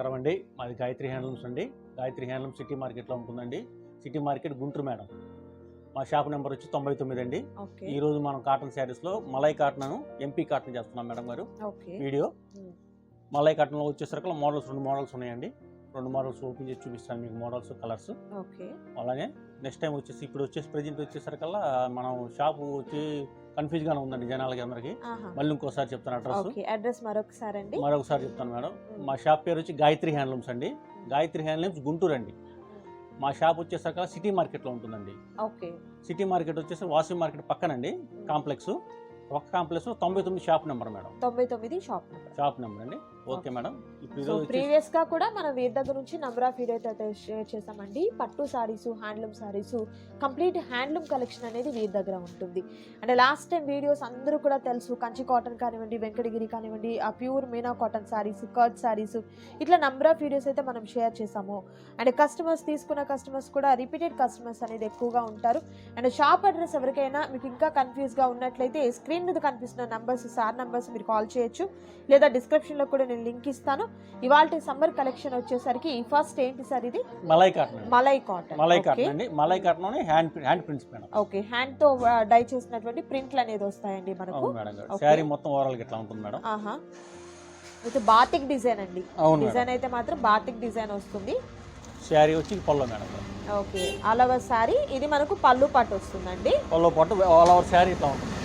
నమస్కారం అండి. మాది గాయత్రి హ్యాండ్లూమ్స్ అండి. గాయత్రి హ్యాండ్లూమ్ సిటీ మార్కెట్లో ఉంటుందండి. City market Guntur madam. మా షాప్ నెంబర్ వచ్చి తొంభై తొమ్మిది అండి. ఈ రోజు మనం కాటన్ శారీస్లో మలై కాటన్ ఎంపీ కాటన్ చేస్తున్నాం మేడం గారు. వీడియో. మలై కాటన్లో వచ్చేసరికి మోడల్స్ రెండు మోడల్స్ ఉన్నాయండి. రెండు మోడల్స్ ఓపెన్ చేసి చూపిస్తాను మీకు మోడల్స్ కలర్స్. అలాగే నెక్స్ట్ టైం వచ్చేసి ఇప్పుడు వచ్చేసి ప్రజెంట్ వచ్చేసరికల్లా మనం షాపు వచ్చి కన్ఫ్యూజ్గానే ఉందండి జనాలకి అందరికి మళ్ళీ ఇంకోసారి చెప్తాను అడ్రస్. అడ్రస్ మరొకసారి అండి మరొకసారి చెప్తాను మేడం. మా షాప్ పేరు వచ్చి గాయత్రి హ్యాండ్లూమ్స్ అండి. గాయత్రి హ్యాండ్లూమ్స్ గుంటూరు అండి. మా షాప్ వచ్చేసరికి సిటీ మార్కెట్లో ఉంటుందండి. ఓకే. సిటీ మార్కెట్ వచ్చేసి వాసి మార్కెట్ పక్కనండి కాంప్లెక్స్. ఒక కాంప్లెక్స్ తొంభై తొమ్మిది షాప్ నెంబర్ మేడం. తొంభై తొమ్మిది షాప్ షాప్ నెంబర్ అండి. ఓకే. మేడం. సో ప్రీవియస్గా కూడా మనం వీరి దగ్గర నుంచి నంబర్ ఆఫ్ వీడియోస్ అయితే షేర్ చేసామండి పట్టు saris handloom saris complete handloom collection అనేది వీరి దగ్గర ఉంటుంది. అండ్ లాస్ట్ టైం వీడియోస్ అందరూ కూడా తెలుసు. కంచి కాటన్ కానివ్వండి వెంకటగిరి కానివ్వండి ఆ ప్యూర్ మీనా కాటన్ సారీస్ కర్ట్ సారీస్ ఇట్లా నంబర్ ఆఫ్ వీడియోస్ అయితే మనం షేర్ చేసాము అండ్ కస్టమర్స్ తీసుకున్న కస్టమర్స్ కూడా రిపీటెడ్ కస్టమర్స్ అనేది ఎక్కువగా ఉంటారు. అండ్ షాప్ అడ్రస్ ఎవరికైనా మీకు ఇంకా కన్ఫ్యూజ్గా ఉన్నట్లయితే స్క్రీన్ మీద కనిపిస్తున్న నంబర్స్ సార్ నంబర్స్ మీరు కాల్ చేయొచ్చు. లేదా డిస్క్రిప్షన్లో కూడా నేను లింక్ ఇస్తాను. ఇవాళ సమ్మర్ కలెక్షన్ వచ్చేసరికి ఫస్ట్ ఏంటి సార్ ఇది? Malai cotton malai cotton. Malai cotton అండి. Malai cotton hand hand prints madam. Okay. హ్యాండ్తో డై చేసినటువంటి ప్రింట్లు అనేది వస్తాయండి మనకు. మేడం. శారీ మొత్తం ఓవరాల్ ఇట్లా ఉంటుంది మేడం. ఆహా. విత్ బాతిక్ డిజైన్ అండి. డిజైన్ అయితే మాత్రం బాతిక్ డిజైన్ వస్తుంది. శారీ వచ్చి పల్లో మేడం. ఓకే. అలవ సారీ ఇది మనకు పళ్ళు పట్టు వస్తుందండి. పల్లో పాటు ఆల్ ఓవర్ శారీ ఇట్లా ఉంటుంది.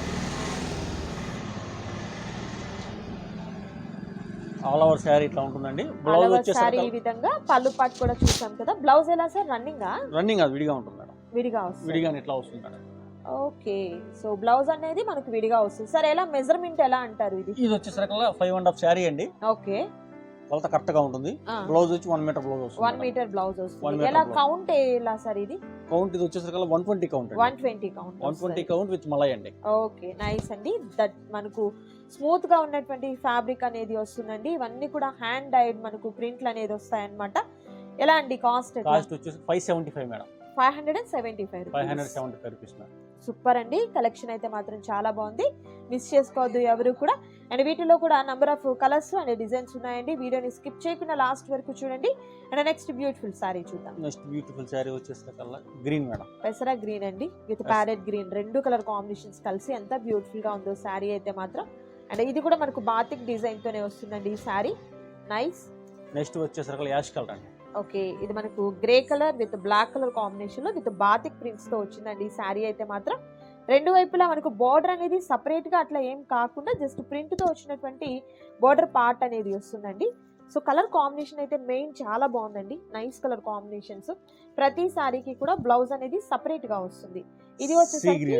ఆల్ ఓవర్ శారీ ఇట్లా ఉంటుందండి. బ్లౌజ్ వచ్చేసరికి ఈ విధంగా పళ్ళు పట్టు కూడా చూసాం కదా. బ్లౌజ్ ఎలా సార్? రన్నింగ్ రన్నింగ్ అది విడిగా ఉంటుంది మేడం. విడిగా వస్తుంది. విడిగానే ఇట్లా వస్తుంది మేడం. ఓకే. సో బ్లౌజ్ అనేది మనకు విడిగా వస్తుంది. సార్ ఎలా? మెజర్మెంట్ ఎలా అంటారు ఇది? ఇది వచ్చేసరికి ఫైవ్ అండ్ హాఫ్ శారీ అండి. ఓకే. కొలత కరెక్ట్గా ఉంటుంది బ్లౌజ్ వచ్చి వన్ మీటర్ బ్లౌజ్ వన్ వస్తుంది మీటర్ బ్లౌజ్ వస్తుంది. ఎలా. కౌంట్ ఎలా సార్ ఇది? కౌంట్ ఇది వచ్చేసరికి one twenty count one twenty count one twenty count with malai అండి. ఓకే నైస్ అండి. దట్ మనకు స్మూత్గా ఉన్నటువంటి ఫ్యాబ్రిక్ అనేది వస్తుందండి. ఇవన్నీ కూడా హ్యాండ్ డైడ్ మనకు ప్రింట్లు అనేది వస్తాయన్నమాట. ఎలా అండి కాస్ట్ కాస్ట్ వచ్చేసి five seventy five madam. Five hundred and seventy five five hundred seventy five rupees super అండి. కలెక్షన్ అయితే మాత్రం చాలా బాగుంది. మిస్ చేసుకోవద్దు ఎవరు కూడా. అండ్ వీటిలో కూడా number of colours and designs ఉన్నాయండి. వీడియోని స్కిప్ చేయకుండా లాస్ట్ వరకు చూడండి. అండ్ నెక్స్ట్ బ్యూటిఫుల్ సారీ చూద్దాం. నెక్స్ట్ బ్యూటిఫుల్ వచ్చేసరికల్లా గ్రీన్ మేడం. పెసరా గ్రీన్ అండి. విత్. ప్యారెట్ గ్రీన్ రెండు కలర్ కాంబినేషన్స్ కలిసి ఎంత బ్యూటిఫుల్గా ఉందో శారీ అయితే మాత్రం. అండ్ ఇది కూడా మనకు బాతిక్ డిజైన్ తోనే వస్తుందండి ఈ శారీ నైస్ నెక్స్ట్ వచ్చేసరికి యాష్ కలర్ అండి. ఓకే ఇది మనకు grey colour with black colour కాంబినేషన్లో విత్ బాతిక్ ప్రింట్స్తో వచ్చిందండి ఈ శారీ అయితే మాత్రం. రెండు వైపులా మనకు బార్డర్ అనేది సపరేట్గా అట్లా ఏం కాకుండా జస్ట్ ప్రింట్తో వచ్చినటువంటి బార్డర్ పార్ట్ అనేది వస్తుందండి. సో కలర్ కాంబినేషన్ అయితే మెయిన్ చాలా బాగుందండి. నైస్ కలర్ కాంబినేషన్స్ ప్రతి సారీకి కూడా బ్లౌజ్ అనేది సపరేట్గా వస్తుంది. ఇది వచ్చేసరికి.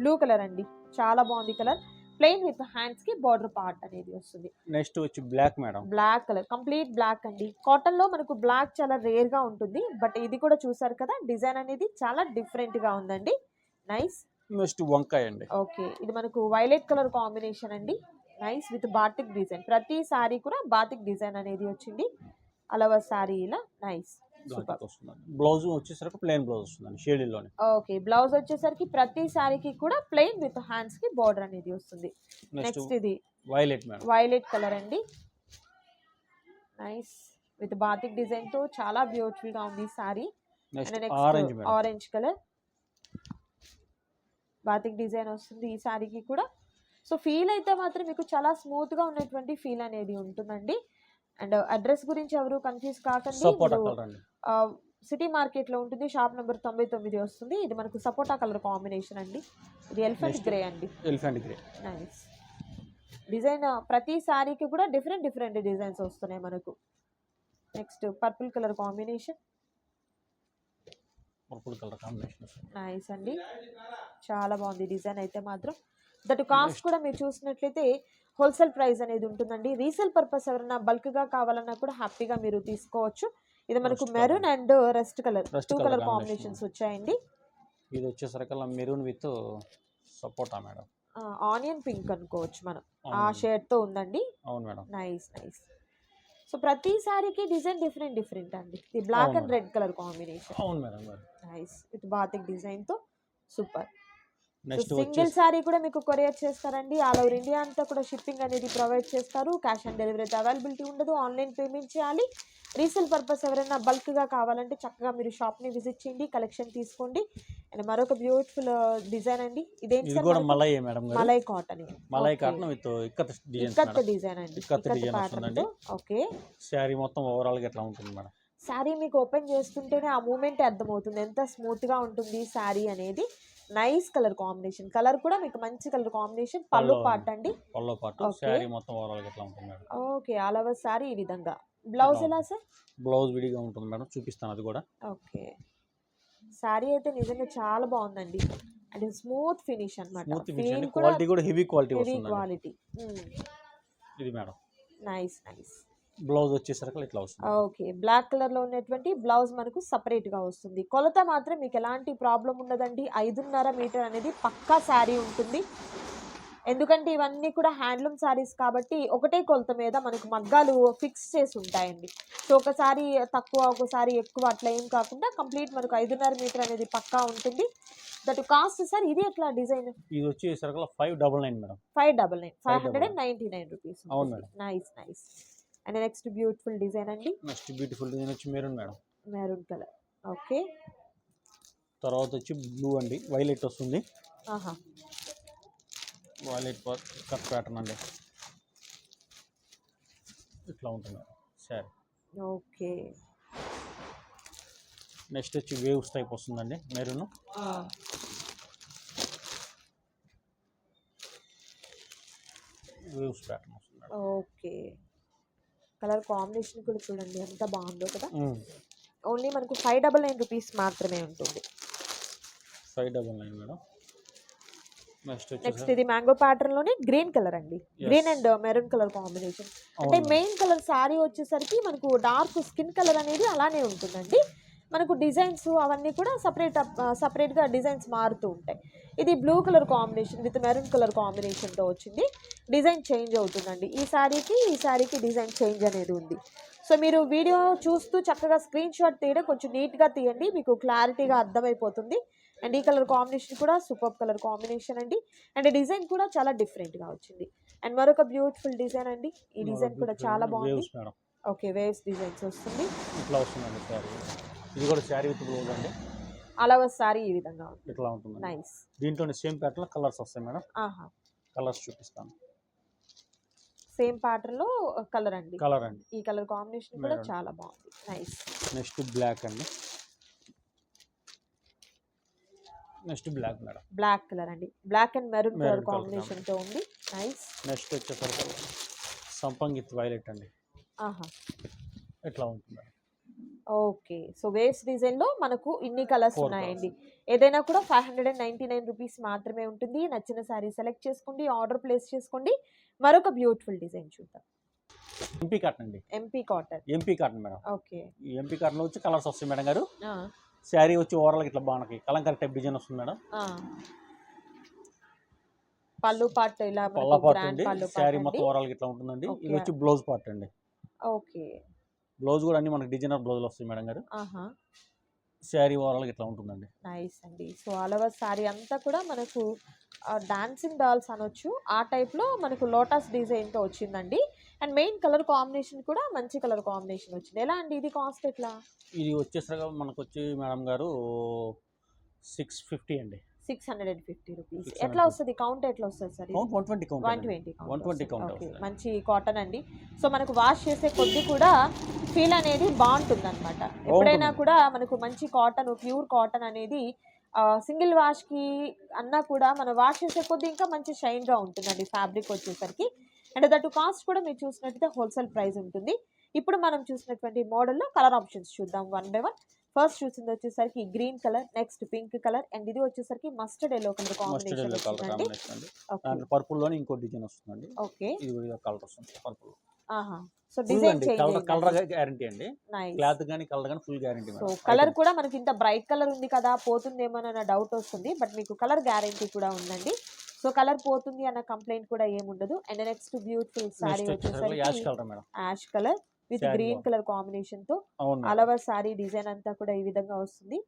బ్లూ కలర్ అండి. చాలా బాగుంది కలర్ ప్లెయిన్ విత్ హ్యాండ్స్కి బార్డర్ పార్ట్ అనేది వస్తుంది. నెక్స్ట్ వచ్చి black madam black colour complete black అండి. కాటన్లో మనకు బ్లాక్ చాలా రేర్గా ఉంటుంది. బట్ ఇది కూడా చూసారు కదా డిజైన్ అనేది చాలా డిఫరెంట్గా ఉందండి. నైస్ నెక్స్ట్ వంకాయ అండి. ఓకే. ఇది మనకు వైలెట్ కలర్ కాంబినేషన్ అండి. Nice with batik design. ప్రతి సారీ కూడా బాటిక్ డిజైన్ అనేది వచ్చింది. అలవ సారీ ఇలా నైస్. బ్లౌజ్ వచ్చేసరికి ప్లెయిన్ బ్లౌజ్ వస్తుందండి షేడీలోనే ఓకే. బ్లౌజ్ వచ్చేసరికి ప్రతి సారీకి కూడా ప్లెయిన్ విత్ హ్యాండ్స్కి బార్డర్ అనేది వస్తుంది. నెక్స్ట్ ఇది వైలెట్ మేడం. వైలెట్ కలర్ అండి. నైస్ విత్ బాతిక్ డిజైన్తో చాలా బ్యూటిఫుల్గా ఉంది sari. Next orange colour. Batik design వస్తుంది ఈ సారీకి కూడా. సో ఫీల్ అయితే మాత్రం మీకు చాలా స్మూత్గా ఉన్నటువంటి ఫీల్ అనేది ఉంటుందండి. అండ్ అడ్రస్ గురించి ఎవరు కన్ఫ్యూజ్ కాకండి. సిటీ మార్కెట్లో ఉంటుంది షాప్ నెంబర్ తొంభై తొమ్మిది వస్తుంది. ఇది మనకు సపోటా కలర్ కాంబినేషన్ అండి. ఇది ఎలిఫెంట్. గ్రే అండి. ఎలిఫెంట్ గ్రే నైస్ డిజైన్ ప్రతి సారీకి కూడా డిఫరెంట్ డిఫరెంట్ డిజైన్స్ వస్తున్నాయి మనకు. Next purple colour combination purple colour combination nice అండి. చాలా బాగుంది డిజైన్ అయితే మాత్రం. That cost. కూడా మీరు చూసినట్లయితే హోల్సేల్ ప్రైస్ అనేది ఉంటుందండి. రీసేల్ పర్పస్ ఎవరైనా బల్క్గా కావాలన్నా కూడా హ్యాపీగా మీరు తీసుకోవచ్చు. ఇది మనకు maroon and rest colour. Two colour. Combinations వచ్చాయండి. ఇది వచ్చేసరికల్లా మెరూన్ విత్ సపోటా మేడం. ఆనియన్ పింక్ అనుకోవచ్చు మనం. ఆ షేడ్తో ఉందండి. అవును మేడం. నైస్ నైస్ సో ప్రతి సారీకి డిజైన్ డిఫరెంట్ డిఫరెంట్ అండి. ఇది black. And red colour combination. అవును మేడం నైస్. విత్ బాతిక్ డిజైన్తో సూపర్. నెక్స్ట్ సింగిల్ సారీ కూడా మీకు కొరియర్ చేస్తారండి. ఆల్ ఓవర్ ఇండియా అంతా కూడా షిప్పింగ్ అనేది ప్రొవైడ్ చేస్తారు. క్యాష్ ఆన్ డెలివరీ అయితే అవైలబిలిటీ ఉండదు. ఆన్లైన్ పేమెంట్ చేయాలి. రీసేల్ పర్పస్ ఎవరైనా బల్క్గా కావాలంటే చక్కగా మీరు షాప్ని విజిట్ చేయండి కలెక్షన్ తీసుకోండి. అండ్ మరొక బ్యూటిఫుల్ డిజైన్ అండి. ఇదేంటి ఇది సార్ కూడా? మలై మేడం గారు? Malai cotton malai cotton with ikat designs ikat design అండి. ఇక్కత్ డిజైన్ వస్తుందండి. ఓకే శారీ మొత్తం ఓవరాల్గా ఎట్లా ఉంటుంది మేడం? శారీ మీకు ఓపెన్ చేస్తుంటేనే ఆ మూమెంట్ అర్థమవుతుంది. ఎంత స్మూత్గా ఉంటుంది శారీ అనేది. Nice colour combination. కలర్ కూడా మీకు మంచి కలర్ కాంబినేషన్. పళ్ళు పార్ట్ అండి. పళ్ళో Okay. శారీ మొత్తం ఓవరాల్గా ఎట్లా ఉంటుంది madam? Okay. All over sari ఈ విధంగా. బ్లౌజ్ ఎలా సార్? బ్లౌజ్ విడిగా ఉంటుంది మేడం. చూపిస్తాను అది కూడా. ఓకే. శారీ అయితే నిజంగా చాలా బాగుందండి. అంటే స్మూత్ ఫినిష్ కూడా క్వాలిటీ కూడా హెవీ క్వాలిటీ హెవీ క్వాలిటీ. ఇది మేడం. Nice nice. బ్లౌజ్ వచ్చేసరికి ఇట్లా వస్తుంది ఓకే. బ్లాక్ కలర్లో ఉన్నటువంటి బ్లౌజ్ మనకు సపరేట్గా వస్తుంది. కొలత మాత్రం మీకు ఎలాంటి ప్రాబ్లం ఉండదండి. ఐదున్నర మీటర్ అనేది పక్కా శారీ ఉంటుంది. ఎందుకంటే ఇవన్నీ కూడా హ్యాండ్లూమ్ శారీస్ కాబట్టి ఒకటే కొలత మీద మనకు మగ్గాలు ఫిక్స్ చేసి ఉంటాయండి. సో ఒకసారి తక్కువ ఒకసారి ఎక్కువ అట్లా ఏం కాకుండా కంప్లీట్ మనకు ఐదున్నర మీటర్ అనేది పక్కా ఉంటుంది. దట్ కాస్ట్ సార్ ఇది ఎట్లా డిజైన్? ఇది వచ్చేసరికి five double nine madam. Five double nine five 599 hundred and ninety nine rupees అవును. Nice nice. And next beautiful design అండి. నెక్స్ట్ బ్యూటిఫుల్ డిజైన్ వచ్చి maroon madam. Maroon colour. Okay. తర్వాత వచ్చి blue అండి. వైలెట్ వస్తుంది. ఆహా. వైలెట్ కట్ ప్యాటర్న్ అండి. ఇట్లా ఉంటుంది. సరే. ఓకే. నెక్స్ట్ వచ్చి వేవ్స్ టైప్ వస్తుందండి. మెరూన్. వేవ్స్ ప్యాటర్న్ వస్తుంది ఓకే. కలర్ కాంబినేషన్ కూడా చూడండి ఎంత బాగుందో కదా. ఓన్లీ మనకు ఫైవ్ డబల్ నైన్ రూపీస్ మాత్రమే ఉంటుంది. Five double nine madam. Next ఇది మ్యాంగో ప్యాటర్న్లోనే గ్రీన్ కలర్ అండి. Green and maroon colour combination. అంటే మెయిన్ కలర్ శారీ వచ్చేసరికి మనకు డార్క్ స్కిన్ కలర్ అనేది అలానే ఉంటుందండి. మనకు డిజైన్స్ అవన్నీ కూడా సపరేట్ సపరేట్గా డిజైన్స్ మారుతూ ఉంటాయి. ఇది blue colour combination with maroon colour కాంబినేషన్తో వచ్చింది. డిజైన్ చేంజ్ అవుతుందండి. ఈ శారీకి ఈ శారీకి డిజైన్ చేంజ్ అనేది ఉంది. సో మీరు వీడియో చూస్తూ చక్కగా స్క్రీన్ షాట్ తీయడం కొంచెం నీట్గా తీయండి. మీకు క్లారిటీగా అర్థమైపోతుంది. అండ్ ఈ కలర్ కాంబినేషన్ కూడా సూపర్ కలర్ కాంబినేషన్ అండి. అండ్ డిజైన్ కూడా చాలా డిఫరెంట్గా వచ్చింది. అండ్ మరొక బ్యూటిఫుల్ డిజైన్ అండి. ఈ డిజైన్ కూడా చాలా బాగుంది. ఓకే వేవ్స్ డిజైన్స్ వస్తుంది. ఇట్లా వస్తుందండి శారీ ఇది కూడా శారీ విత్ బ్లౌజ్ అండి. అలవ సారీ ఈ విధంగా ఇట్లా ఉంటుంది నైస్ దీంట్లోనే సేమ్ ప్యాటర్న్ కలర్స్ వస్తాయి మేడం. ఆహా. కలర్స్ చూపిస్తాను. సేమ్ ప్యాటర్న్లో కలర్ అండి కలర్ అండి ఈ కలర్ కాంబినేషన్ కూడా. చాలా బాగుంది. నైస్. నెక్స్ట్ బ్లాక్ అండి. Next black madam. Black colour అండి. Black and maroon colour combination. తో ఉంది. నైస్. నెక్స్ట్ వచ్చేసరికి సంపంగిత్ వైలెట్ అండి. ఆహా. ఇట్లా ఉంటుంది ఓకే. సో వేవ్స్ డిజైన్లో మనకు ఇన్ని కలర్స్ ఉన్నాయండి. ఏదైనా కూడా five hundred and ninety nine rupees మాత్రమే ఉంటుంది. నచ్చిన శారీ సెలెక్ట్ చేసుకోండి. ఆర్డర్ ప్లేస్ చేసుకోండి. మరొక బ్యూటిఫుల్ డిజైన్ చూద్దాం. ఎంపీ కాటన్ అండి. MP cotton. MP cotton madam. Okay. ఈ ఎంపీ కాటన్లో వచ్చి కలర్స్ వస్తాయి మేడం గారు. శారీ వచ్చి ఓవరాల్ ఇట్లా బాగుంది. కలంకారీ టైప్ డిజైన్ వస్తుంది మేడం. పళ్ళు పార్ట్ ఇలా పళ్ళ పార్ట్ అండి. శారీ మొత్తం ఓవరాల్ ఇట్లా ఉంటుందండి. ఇది. వచ్చి బ్లౌజ్ పార్ట్ అండి. ఓకే. బ్లౌజ్ కూడా అన్ని మనకి డిజైనర్ బ్లౌజులు వస్తాయి మేడం గారు. ఆహా. శారీ ఓవరాల్ ఇట్లా ఉంటుందండి. నైస్ అండి. సో ఆల్ ఓవర్ శారీ అంతా కూడా మనకు డాన్సింగ్ డాల్స్ అనొచ్చు. ఆ టైప్లో మనకు లోటస్ డిజైన్తో వచ్చిందండి. అండ్ మెయిన్ కలర్ కాంబినేషన్ కూడా మంచి కలర్ కాంబినేషన్ వచ్చింది. ఎలా అండి? ఇది కాస్ట్ ఎట్లా? ఇది వచ్చేసరికి మనకు వచ్చి మేడం గారు సిక్స్ ఫిఫ్టీ అండి. Six hundred and fifty rupees. 650. ఎట్లా వస్తుంది? కౌంట్ ఎట్లా వస్తుంది sir one twenty count one twenty 120 count okay వస్తుంది. మంచి కాటన్ అండి. సో మనకు వాష్ చేసే కొద్ది కూడా ఫీల్ అనేది బాగుంటుంది. అనమాట ఎప్పుడైనా కూడా మనకు మంచి కాటన్ ప్యూర్ కాటన్ అనేది సింగిల్ వాష్కి అన్నా కూడా మనం వాష్ చేసే కొద్ది ఇంకా మంచి షైన్గా ఉంటుందండి ఫ్యాబ్రిక్ వచ్చేసరికి. అండ్ దట్ కాస్ట్ కూడా మీరు చూసినట్టయితే హోల్సేల్ ప్రైస్ ఉంటుంది. ఇప్పుడు మనం చూసినటువంటి మోడల్లో కలర్ ఆప్షన్స్ చూద్దాం వన్ బై వన్ ఫస్ట్ చూసింది వచ్చేసరికి green colour next pink colour and ఇది వచ్చేసరికి మస్టర్డ్ ఎల్లో కలర్ కాంబినేషన్ వచ్చిందండి. పర్పుల్లోనే ఇంకో డిజైన్ వస్తుందండి. ఓకే ఇది కూడా కలర్ వస్తుంది పర్పుల్ ఆహా. So design colour colour guarantee అండి. క్లాత్ కానీ కలర్ కానీ ఫుల్ గ్యారంటీ సో కలర్ కూడా మనకి ఇంత బ్రైట్ కలర్ ఉంది కదా పోతుందేమోనన్న డౌట్ వస్తుంది. బట్ మీకు కలర్ గ్యారంటీ కూడా ఉందండి. సో కలర్ పోతుంది అన్న కంప్లైంట్ కూడా ఏముండదు. అండ్ నెక్స్ట్ బ్యూటిఫుల్ సారీ వచ్చేసరికి ash colour with green. Colour కాంబినేషన్తో. అలవర్ సారీ డిజైన్ అంతా కూడా ఈ విధంగా వస్తుంది.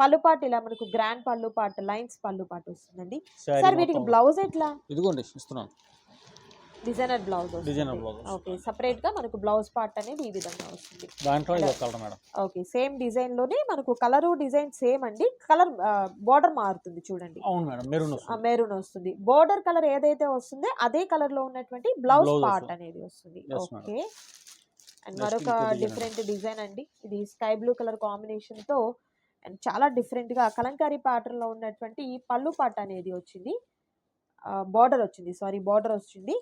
పళ్ళు పాటు ఇలా మనకు గ్రాండ్ పళ్ళు పాటు లైన్స్ పళ్ళు పాటు వస్తుందండి. సార్ వీటికి బ్లౌజ్ ఎట్లా? ఇదిగోండి ఇస్తున్నాను. Designer blouse designer blouse okay సపరేట్గా మనకు బ్లౌజ్ పార్ట్ అనేది ఈ విధంగా వస్తుంది. దాంట్లో ఇది కలర్ మేడం. ఓకే సేమ్ డిజైన్లోనే మనకు కలర్ డిజైన్ సేమ్ అండి. కలర్ బార్డర్ మారుతుంది చూడండి. అవును మేడం మెరూన్ వస్తుంది. మెరూన్ వస్తుంది. బోర్డర్ కలర్ ఏదైతే వస్తుందో అదే కలర్లో ఉన్నటువంటి బ్లౌజ్ పార్ట్. అనేది వస్తుంది. ఓకే. అండ్ మరొక డిఫరెంట్ డిజైన్ అండి. ఇది స్కై బ్లూ కలర్ కాంబినేషన్తో అండ్ చాలా డిఫరెంట్గా కలంకారీ ప్యాటర్న్లో ఉన్నటువంటి ఈ పళ్ళు పాట అనేది వచ్చింది. బార్డర్ వచ్చింది. సారీ బార్డర్ వచ్చింది.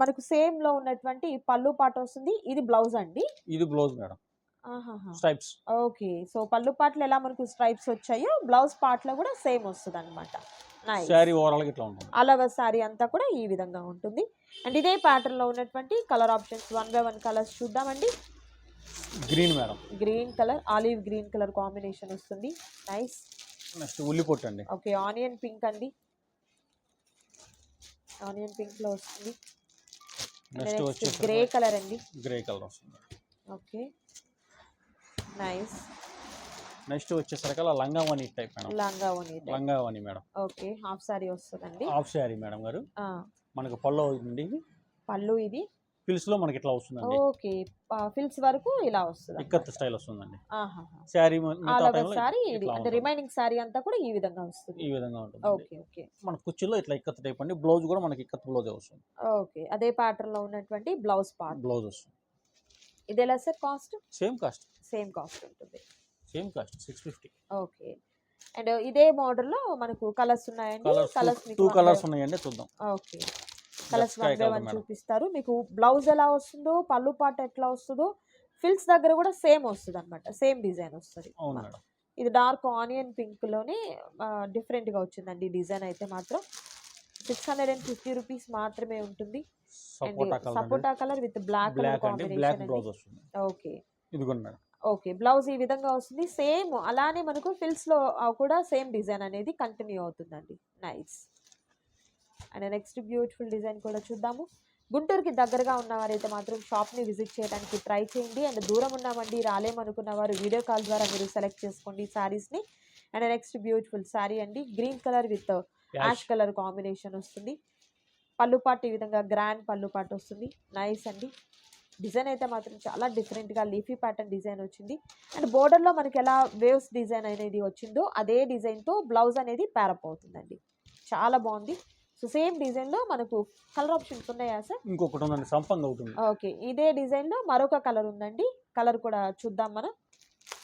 మనకు సేమ్లో ఉన్నటువంటి పళ్ళు పాట వస్తుంది. ఇది బ్లౌజ్ అండి. ఇది blouse madam. Stripes okay so పళ్ళు పాటలు ఎలా మనకు స్ట్రైప్స్ వచ్చాయో బ్లౌజ్ పార్ట్లో కూడా సేమ్ వస్తుంది అనమాట శారీ ఓవరాల్ ఇట్లా ఉంటుంది. అలవ సారీ అంతా కూడా ఈ విధంగా ఉంటుంది. అండ్ ఇదే ప్యాటర్న్లో ఉన్నటువంటి colour options one by one colours చూద్దామండి. Green madam green colour olive green colour combination వస్తుంది. నైస్ నెక్స్ట్ ఉల్లి పొట్టు అండి. ఓకే ఆనియన్ పింక్ అండి. ఆనియన్ పింక్లో వస్తుంది. నెక్స్ట్ గ్రే కలర్ అండి. గ్రే కలర్ వస్తుంది. ఓకే నైస్ నెక్స్ట్ వచ్చేసరికి అలా లంగావని టైప్ మేడం. లంగా ఓని లంగావని మేడం. ఓకే హాఫ్ సారీ వస్తుందండి. హాఫ్ శారీ మేడం గారు. మనకు పళ్ళు అవుతుంది పళ్ళు ఇది. పిల్స్లో మనకి ఇట్లా వస్తుందండి. ఓకే ఫిల్స్ వరకు ఇలా వస్తుంది ఇక్కత్ స్టైల్ వస్తుందండి. సారీ ఇది ఇట్లా అంటే. రిమైనింగ్ సారీ అంతా కూడా ఈ విధంగా వస్తుంది. ఈ విధంగా ఉంటుంది. Okay okay. మన కుర్చీలో ఇట్లా ఇక్కత్ టైప్ అండి. బ్లౌజ్ కూడా మనకి ఇక్కత్ బ్లౌజ్ వస్తుంది. ఓకే అదే ప్యాటర్న్లో ఉన్నటువంటి బ్లౌజ్ పార్ట్ బ్లౌజ్ వస్తుంది. ఇది ఎలా sir cost? Same cost. Same cost ఉంటుంది. Same cost six fifty okay. And ఇదే మోడల్లో మనకు కలర్స్ ఉన్నాయండి. కలర్స్ టూ కలర్స్ ఉన్నాయండి చూద్దాం. ఓకే. Colours one by. చూపిస్తారు. మీకు బ్లౌజ్ ఎలా వస్తుందో పళ్ళు పాట ఎట్లా వస్తుందో ఫిల్స్ దగ్గర కూడా సేమ్ వస్తుంది అనమాట సేమ్ డిజైన్ వస్తుంది. ఇది డార్క్ ఆనియన్ పింక్లోనే డిఫరెంట్గా వచ్చిందండి డిజైన్ అయితే మాత్రం. Six hundred and fifty rupees మాత్రమే ఉంటుంది. సపోటా colour with black colour black blouse వస్తుంది. ఓకే. ఇదిగోండి మేడం. ఓకే. బ్లౌజ్ ఈ విధంగా వస్తుంది. సేమ్ అలానే మనకు ఫిల్స్లో ఆ, కూడా సేమ్ డిజైన్ అనేది కంటిన్యూ అవుతుందండి. Nice. And next beautiful design కూడా చూద్దాము. గుంటూరుకి దగ్గరగా ఉన్నవారైతే మాత్రం షాప్ని విజిట్ చేయడానికి ట్రై చేయండి. అండ్ దూరం ఉన్నామండి రాలేమనుకున్న వారు వీడియో కాల్ ద్వారా మీరు సెలెక్ట్ చేసుకోండి శారీస్ని. అండ్ నెక్స్ట్ బ్యూటిఫుల్ శారీ అండి. Green colour with ash colour combination వస్తుంది. పళ్ళు పాటు ఈ విధంగా గ్రాండ్ పళ్ళు పాటు వస్తుంది. నైస్ అండి. డిజైన్ అయితే మాత్రం చాలా డిఫరెంట్గా లీఫీ ప్యాటర్న్ డిజైన్ వచ్చింది. అండ్ బోర్డర్లో మనకి ఎలా వేవ్స్ డిజైన్ అనేది వచ్చిందో అదే డిజైన్తో బ్లౌజ్ అనేది ప్యారప్ అవుతుందండి. చాలా బాగుంది. సో సేమ్ డిజైన్లో మనకు కలర్ ఆప్షన్స్ ఉన్నాయా సార్? ఇంకొకటి ఉందండి సంపంగ్ అవుతుంది ఓకే. ఇదే డిజైన్లో మరొక కలర్ ఉందండి. కలర్ కూడా చూద్దాం మనం.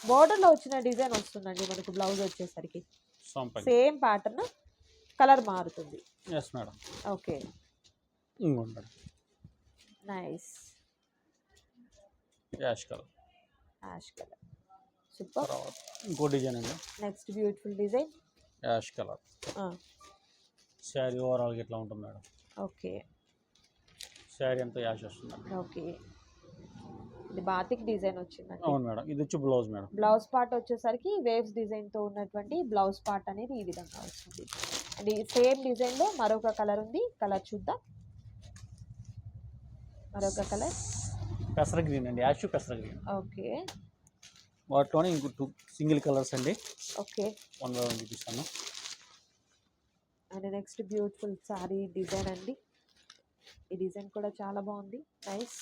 బోర్డర్లో వచ్చిన డిజైన్ వస్తుందండి మనకు బ్లౌజ్ వచ్చేసరికి. సేమ్ ప్యాటర్న్ కలర్ మారుతుంది. Yes madam okay. Nice. Ash colour. Ash colour. Super. ఇంకో డిజైన్ అండి. Next beautiful design. Ash colour. Saree overall ఇట్లా ఉంటుంది మేడం? ఓకే. శారీ అంతా యాష్ వస్తుందండి ఓకే. ఇది బాతిక్ డిజైన్ వచ్చిందండి. అవును మేడం. ఇది వచ్చి బ్లౌజ్ మేడం. బ్లౌజ్ పార్ట్ వచ్చేసరికి వేవ్స్ డిజైన్తో ఉన్నటువంటి బ్లౌజ్ పార్ట్ అనేది ఈ విధంగా వస్తుంది. అండ్ సేమ్ డిజైన్లో మరొక కలర్ ఉంది. కలర్ చూద్దాం. మరొక కలర్. పెసర గ్రీన్ అండి యాష్ పెసర గ్రీన్. ఓకే. వాటిలోనే ఇంకో టూ సింగిల్ కలర్స్ అండి. ఓకే. వన్ బై వన్ చూపిస్తాను. And next beautiful saree design అండి. ఈ డిజైన్ కూడా చాలా బాగుంది. నైస్.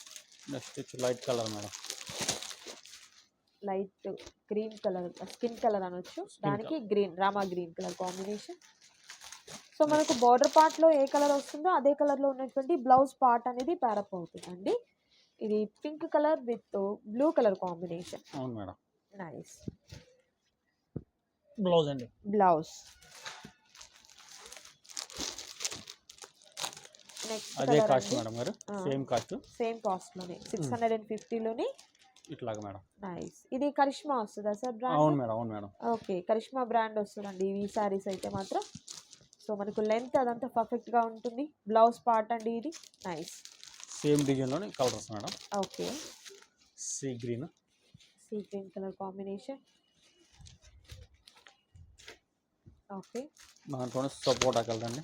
నెక్స్ట్ వచ్చి light colour madam. Light green colour skin colour అనొచ్చు. దానికి green Rama green colour combination. So మనకు బార్డర్ పార్ట్లో ఏ కలర్ వస్తుందో అదే కలర్లో ఉన్నటువంటి బ్లౌజ్ పార్ట్ అనేది ప్యారప్ అవుతుందండి. ఇది pink colour with blue colour combination. అవును మేడం. నైస్. బ్లౌజ్ అండి. బ్లౌజ్. నెక్స్ట్ అదే కాస్ట్ మేడం గారు. సేమ్ కాస్ట్ సేమ్ కాస్ట్లోనే సిక్స్ హండ్రెడ్ అండ్ ఫిఫ్టీలోనే ఇట్లాగా మేడం. నైస్. ఇది కరిష్మా వస్తుందా సార్ అవును బ్రాండ్ మేడం అవును మేడం. ఓకే. కరిష్మా బ్రాండ్ వస్తుందండి ఈ శారీస్ అయితే మాత్రం. సో మనకు లెంత్ అదంతా పర్ఫెక్ట్గా ఉంటుంది. బ్లౌజ్ పార్ట్ అండి ఇది. Nice same డిజైన్లోనే colours madam. Okay. Sea green. Sea green colour combination. Okay. దాంట్లోనే సపోటా కలర్ అండి.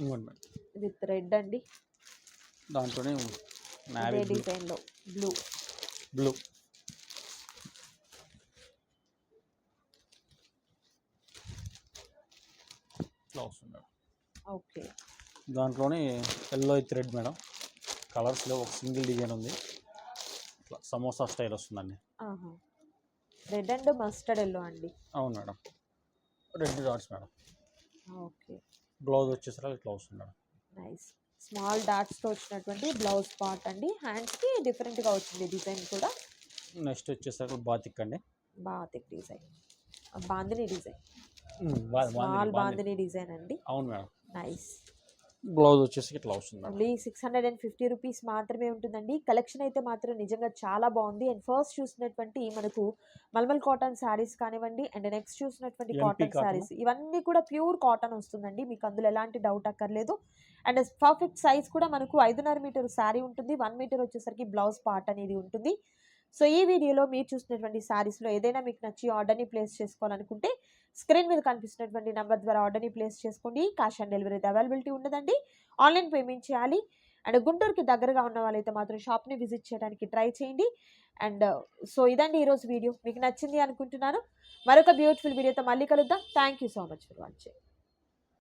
మేడం. విత్ రెడ్ అండి. దాంట్లోనే నావీ ఇదే డిజైన్లో బ్లూ. బ్లూ ఇట్లా వస్తుంది మేడం ఓకే. దాంట్లోనే ఎల్లో విత్ రెడ్ మేడం. కలర్స్లో ఒక సింగిల్ డిజైన్ ఉంది. సమోసా స్టైల్ వస్తుందండి. రెడ్ అండ్ మస్టర్డ్ ఎల్లో అండి. అవును madam. Red dots madam. Okay. Blouse వచ్చేసరికి ఇట్లా వస్తుంది మేడం. నైస్ స్మాల్ డాట్స్తో వచ్చినటువంటి బ్లౌజ్ పార్ట్ అండి. హ్యాండ్స్కి డిఫరెంట్గా వచ్చింది డిజైన్ కూడా. నెక్స్ట్ వచ్చేసరికి బాతిక్ అండి. Batik design bandhani design small. Bandhani design అండి. అవును మేడం. నైస్ బ్లౌజ్ వచ్చేసి ఇట్లా వస్తుంది only six hundred and fifty rupees మాత్రమే ఉంటుందండి. కలెక్షన్ అయితే మాత్రం నిజంగా చాలా బాగుంది. అండ్ ఫస్ట్ చూసినటువంటి మనకు మల్మల్ కాటన్ శారీస్ కానివ్వండి అండ్ నెక్స్ట్ చూసినటువంటి కాటన్. శారీస్ ఇవన్నీ కూడా ప్యూర్ కాటన్ వస్తుందండి. మీకు అందులో ఎలాంటి డౌట్ అక్కర్లేదు. అండ్ పర్ఫెక్ట్ సైజ్ కూడా మనకు ఐదున్నర మీటర్ శారీ ఉంటుంది. వన్ మీటర్ వచ్చేసరికి బ్లౌజ్ పార్ట్ అనేది ఉంటుంది. సో ఈ వీడియోలో మీరు చూసినటువంటి శారీస్లో ఏదైనా మీకు నచ్చి ఆర్డర్ని ప్లేస్ చేసుకోవాలనుకుంటే స్క్రీన్ మీద కనిపిస్తున్నటువంటి నెంబర్ ద్వారా ఆర్డర్ని ప్లేస్ చేసుకోండి. క్యాష్ ఆన్ డెలివరీ అవైలబిలిటీ ఉండదండి. ఆన్లైన్ పేమెంట్ చేయాలి. అండ్ గుంటూరుకి దగ్గరగా ఉన్న వాళ్ళైతే మాత్రం షాప్ని విజిట్ చేయడానికి ట్రై చేయండి. అండ్ సో ఇదండి ఈరోజు వీడియో. మీకు నచ్చింది అనుకుంటున్నాను. మరొక బ్యూటిఫుల్ వీడియోతో మళ్ళీ కలుద్దాం. Thank you so much for watching.